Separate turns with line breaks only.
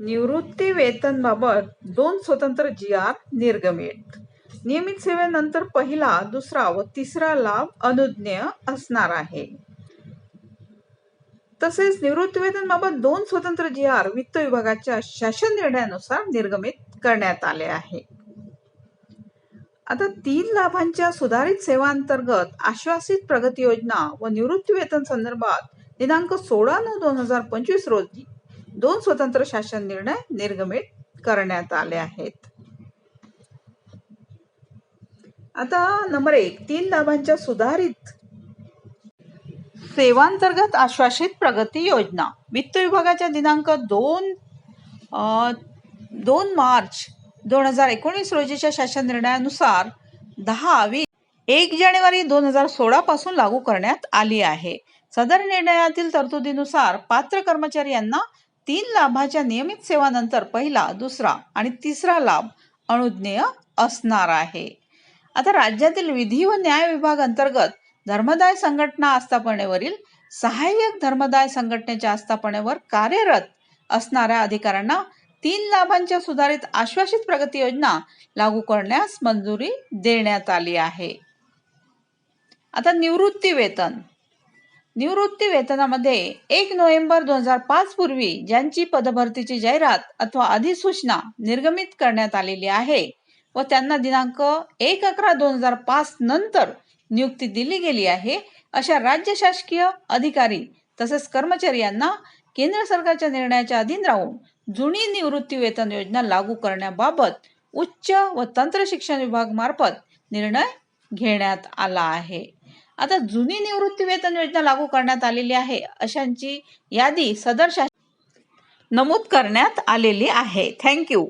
निवृत्ती वेतनबाबत दोन स्वतंत्र जी आर निर्गमित. नियमित सेवेनंतर पहिला दुसरा व तिसरा लाभ अनुज्ञेय असणार आहे. तसेच निवृत्ती वेतनबाबत दोन स्वतंत्र जी आर वित्त विभागाच्या शासन निर्णयानुसार निर्गमित करण्यात आले आहे. आता तीन लाभांच्या सुधारित सेवांतर्गत आश्वासित प्रगती योजना व निवृत्ती वेतन संदर्भात दिनांक सोळा नऊ दोन हजार पंचवीस रोजी दोन स्वतंत्र शासन निर्णय निर्गमित करण्यात आले आहेत. आता नंबर एक तीन लाभांच्या सुधारित सेवांतर्गत आश्वासित प्रगती योजना. वित्त विभागाच्या दिनांक दोन दोन मार्च दोन हजार एकोणीस रोजीच्या शासन निर्णयानुसार दहा वीस एक जानेवारी दोन हजार सोळा पासून लागू करण्यात आली आहे. सदर निर्णयातील तरतुदीनुसार पात्र कर्मचारी यांना तीन लाभाच्या नियमित सेवानंतर पहिला दुसरा आणि तिसरा लाभ अनुज्ञेय असणार आहे. आता राज्यातील विधी व न्याय विभाग अंतर्गत धर्मदाय संघटना आस्थापनेवरील सहाय्यक धर्मदाय संघटनेच्या आस्थापनेवर कार्यरत असणाऱ्या अधिकाऱ्यांना तीन लाभांच्या सुधारित आश्वासित प्रगती योजना लागू करण्यास मंजुरी देण्यात आली आहे. आता निवृत्ती वेतन निवृत्ती वेतनामध्ये एक नोव्हेंबर दोन हजार पाच पूर्वी ज्यांची पदभरतीची जाहिरात अथवा अधिसूचना निर्गमित करण्यात आलेली आहे व त्यांना दिनांक एक अकरा दोन हजार पाच नंतर नियुक्ती दिली गेली आहे अशा राज्य शासकीय अधिकारी तसेच कर्मचारी यांना केंद्र सरकारच्या निर्णयाच्या अधीन राहून जुनी निवृत्ती वेतन योजना लागू करण्याबाबत उच्च व तंत्र शिक्षण विभाग मार्फत निर्णय घेण्यात आला आहे. आता जुनी निवृत्ती वेतन योजना लागू करण्यात आलेली आहे. अशांची यादी सदर शासन नमूद करण्यात आलेली आहे. थँक्यू